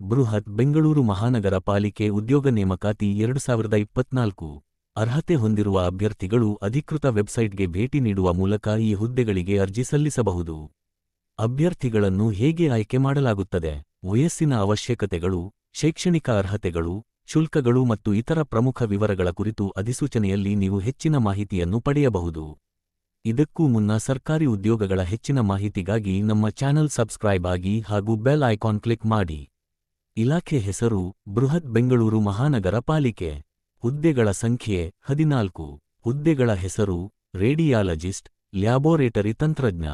ಬೃಹತ್ ಬೆಂಗಳೂರು ಮಹಾನಗರ ಪಾಲಿಕೆ ಉದ್ಯೋಗ ನೇಮಕಾತಿ ಎರಡು ಸಾವಿರದ ಇಪ್ಪತ್ನಾಲ್ಕು. ಅರ್ಹತೆ ಹೊಂದಿರುವ ಅಭ್ಯರ್ಥಿಗಳು ಅಧಿಕೃತ ವೆಬ್ಸೈಟ್ಗೆ ಭೇಟಿ ನೀಡುವ ಮೂಲಕ ಈ ಹುದ್ದೆಗಳಿಗೆ ಅರ್ಜಿ ಸಲ್ಲಿಸಬಹುದು. ಅಭ್ಯರ್ಥಿಗಳನ್ನು ಹೇಗೆ ಆಯ್ಕೆ ಮಾಡಲಾಗುತ್ತದೆ? ವಯಸ್ಸಿನ ಅವಶ್ಯಕತೆಗಳು, ಶೈಕ್ಷಣಿಕ ಅರ್ಹತೆಗಳು, ಶುಲ್ಕಗಳು ಮತ್ತು ಇತರ ಪ್ರಮುಖ ವಿವರಗಳ ಕುರಿತು ಅಧಿಸೂಚನೆಯಲ್ಲಿ ನೀವು ಹೆಚ್ಚಿನ ಮಾಹಿತಿಯನ್ನು ಪಡೆಯಬಹುದು. ಇದಕ್ಕೂ ಮುನ್ನ ಸರ್ಕಾರಿ ಉದ್ಯೋಗಗಳ ಹೆಚ್ಚಿನ ಮಾಹಿತಿಗಾಗಿ ನಮ್ಮ ಚಾನೆಲ್ ಸಬ್ಸ್ಕ್ರೈಬ್ ಆಗಿ ಹಾಗೂ ಬೆಲ್ ಐಕಾನ್ ಕ್ಲಿಕ್ ಮಾಡಿ. ಇಲಾಖೆ ಹೆಸರು ಬೃಹತ್ ಬೆಂಗಳೂರು ಮಹಾನಗರ ಪಾಲಿಕೆ. ಹುದ್ದೆಗಳ ಸಂಖ್ಯೆ ಹದಿನಾಲ್ಕು. ಹುದ್ದೆಗಳ ಹೆಸರು ರೇಡಿಯಾಲಜಿಸ್ಟ್, ಲ್ಯಾಬೋರೇಟರಿ ತಂತ್ರಜ್ಞ,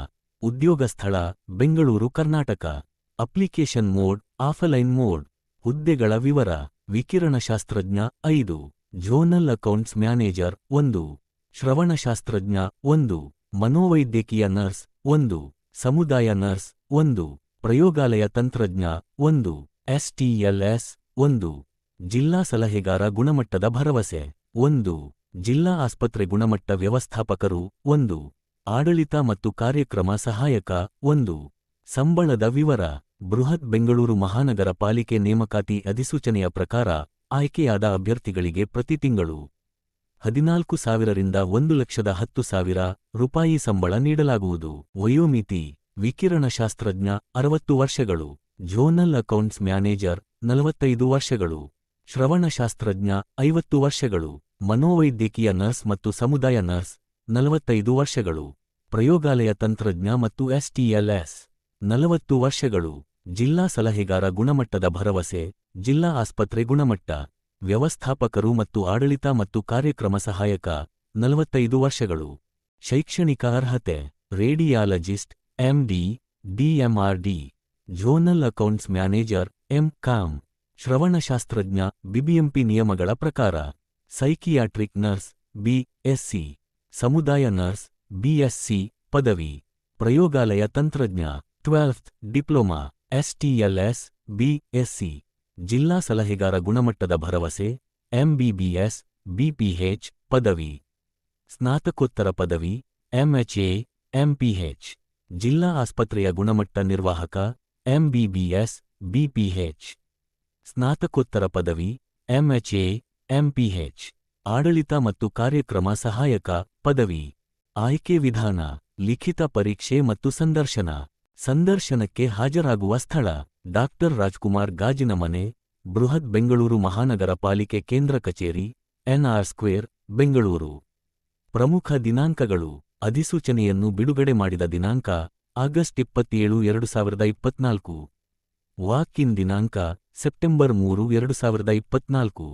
ಉದ್ಯೋಗ ಸ್ಥಳ Bengaluru Karnataka. Application mode, offline mode. ಹುದ್ದೆಗಳ ವಿವರ, ವಿಕಿರಣಶಾಸ್ತ್ರಜ್ಞ ಐದು. ಝೋನಲ್ ಅಕೌಂಟ್ಸ್ ಮ್ಯಾನೇಜರ್ ಒಂದು. ಶ್ರವಣಶಾಸ್ತ್ರಜ್ಞ ಒಂದು. ಮನೋವೈದ್ಯಕೀಯ ನರ್ಸ್ ಒಂದು. ಸಮುದಾಯ ನರ್ಸ್ ಒಂದು. ಪ್ರಯೋಗಾಲಯ ತಂತ್ರಜ್ಞ ಒಂದು. ಎಸ್ಟಿಎಲ್ಎಸ್ ಒಂದು, ಜಿಲ್ಲಾ ಸಲಹೆಗಾರ ಗುಣಮಟ್ಟದ ಭರವಸೆ. ಒಂದು, ಜಿಲ್ಲಾ ಆಸ್ಪತ್ರೆ ಗುಣಮಟ್ಟ ವ್ಯವಸ್ಥಾಪಕರು. ಒಂದು, ಆಡಳಿತ ಮತ್ತು ಕಾರ್ಯಕ್ರಮ ಸಹಾಯಕ. ಒಂದು, ಸಂಬಳದ ವಿವರ. ಬೃಹತ್ ಬೆಂಗಳೂರು ಮಹಾನಗರ ಪಾಲಿಕೆ ನೇಮಕಾತಿ ಅಧಿಸೂಚನೆಯ ಪ್ರಕಾರ ಆಯ್ಕೆಯಾದ ಅಭ್ಯರ್ಥಿಗಳಿಗೆ ಪ್ರತಿ ತಿಂಗಳು ಹದಿನಾಲ್ಕು ಸಾವಿರರಿಂದ ಒಂದು ಲಕ್ಷದ ಹತ್ತು ಸಾವಿರ ರೂಪಾಯಿ ಸಂಬಳ ನೀಡಲಾಗುವುದು. ವಯೋಮಿತಿ, ವಿಕಿರಣಶಾಸ್ತ್ರಜ್ಞ, ಅರವತ್ತು ವರ್ಷಗಳು. ಝೋನಲ್ ಅಕೌಂಟ್ಸ್ ಮ್ಯಾನೇಜರ್, ನಲವತ್ತೈದು ವರ್ಷಗಳು. ಶ್ರವಣಶಾಸ್ತ್ರಜ್ಞ, ಐವತ್ತು ವರ್ಷಗಳು. ಮನೋವೈದ್ಯಕೀಯ ನರ್ಸ್ ಮತ್ತು ಸಮುದಾಯ ನರ್ಸ್, ನಲವತ್ತೈದು ವರ್ಷಗಳು. ಪ್ರಯೋಗಾಲಯ ತಂತ್ರಜ್ಞ ಮತ್ತು ಎಸ್ಟಿಎಲ್ಎಸ್ ನಲವತ್ತು ವರ್ಷಗಳು. ಜಿಲ್ಲಾ ಸಲಹೆಗಾರ ಗುಣಮಟ್ಟದ ಭರವಸೆ, ಜಿಲ್ಲಾ ಆಸ್ಪತ್ರೆ ಗುಣಮಟ್ಟ, ವ್ಯವಸ್ಥಾಪಕರು ಮತ್ತು ಆಡಳಿತ ಮತ್ತು ಕಾರ್ಯಕ್ರಮ ಸಹಾಯಕ, ನಲವತ್ತೈದು ವರ್ಷಗಳು. ಶೈಕ್ಷಣಿಕ ಅರ್ಹತೆ, radiologist MD DMRD zonal accounts manager M Com ಶ್ರವಣಶಾಸ್ತ್ರಜ್ಞ BBMP ನಿಯಮಗಳ ಪ್ರಕಾರ ಸೈಕಿಯಾಟ್ರಿಕ್ ನರ್ಸ್ ಬಿಎಸ್ಸಿ ಸಮುದಾಯ ನರ್ಸ್ ಬಿಎಸ್ಸಿ ಪದವಿ ಪ್ರಯೋಗಾಲಯ ತಂತ್ರಜ್ಞ ಟ್ವೆಲ್ತ್ ಡಿಪ್ಲೊಮಾ ಎಸ್ಟಿಎಲ್ಎಸ್ ಬಿಎಸ್ಸಿ ಜಿಲ್ಲಾ ಸಲಹೆಗಾರ ಗುಣಮಟ್ಟದ ಭರವಸೆ ಎಂಬಿಬಿಎಸ್ ಬಿಪಿಎಚ್ ಪದವಿ ಸ್ನಾತಕೋತ್ತರ ಪದವಿ ಎಂಎಚ್ಎ ಎಂಪಿಎಚ್ ಜಿಲ್ಲಾ ಆಸ್ಪತ್ರೆಯ ಗುಣಮಟ್ಟ ನಿರ್ವಾಹಕ ಎಂಬಿಬಿಎಸ್ ಬಿಪಿಎಚ್ ಸ್ನಾತಕೋತ್ತರ ಪದವಿ ಎಂಎಚ್ಎ ಎಂಪಿಎಚ್ ಆಡಳಿತ ಮತ್ತು ಕಾರ್ಯಕ್ರಮ ಸಹಾಯಕ ಪದವಿ. ಆಯ್ಕೆ ವಿಧಾನ, ಲಿಖಿತ ಪರೀಕ್ಷೆ ಮತ್ತು ಸಂದರ್ಶನ. ಸಂದರ್ಶನಕ್ಕೆ ಹಾಜರಾಗುವ ಸ್ಥಳ, ಡಾಕ್ಟರ್ ರಾಜ್ಕುಮಾರ್ ಗಾಜಿನ ಮನೆ ಬೃಹತ್ ಬೆಂಗಳೂರು ಮಹಾನಗರ ಪಾಲಿಕೆ ಕೇಂದ್ರ ಕಚೇರಿ ಎನ್ಆರ್ ಸ್ಕ್ವೇರ್, ಬೆಂಗಳೂರು. ಪ್ರಮುಖ ದಿನಾಂಕಗಳು, ಅಧಿಸೂಚನೆಯನ್ನು ಬಿಡುಗಡೆ ಮಾಡಿದ ದಿನಾಂಕ ಆಗಸ್ಟ್ ಇಪ್ಪತ್ತೇಳು ಎರಡು ಸಾವಿರದ ಇಪ್ಪತ್ನಾಲ್ಕು. ವಾಕ್ ಇನ್ ದಿನಾಂಕ ಸೆಪ್ಟೆಂಬರ್ ಮೂರು ಎರಡು ಸಾವಿರದ ಇಪ್ಪತ್ನಾಲ್ಕು.